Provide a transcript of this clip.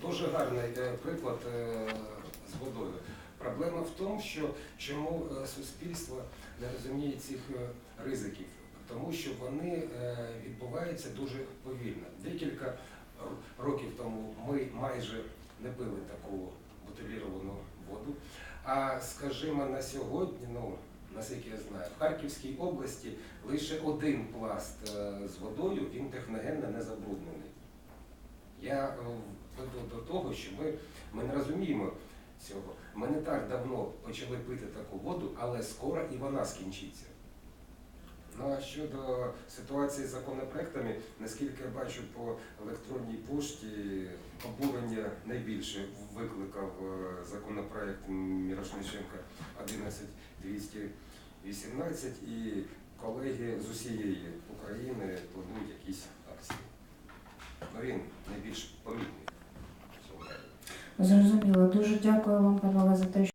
Дуже гарний е, приклад е, з водою. Проблема в тому, що чому е, суспільство не розуміє цих ризиків, тому що вони відбуваються дуже повільно. Декілька років тому ми майже не пили таку бутиліровану воду. А скажімо, на сьогодні, ну наскільки я знаю, в Харківській області лише один пласт з водою, він техногенно не забруднений. Я веду до того, що ми, ми не розуміємо цього. Ми не так давно почали пити таку воду, але скоро і вона скінчиться. Ну а щодо ситуації з законопроектами, наскільки я бачу по електронній пошті, обурення найбільше викликав е, законопроект Мірошниченка 11218 і колеги з усієї України планують якісь акції. Ну він найбільш помітний. Зрозуміло. Дуже дякую вам, панове, за те,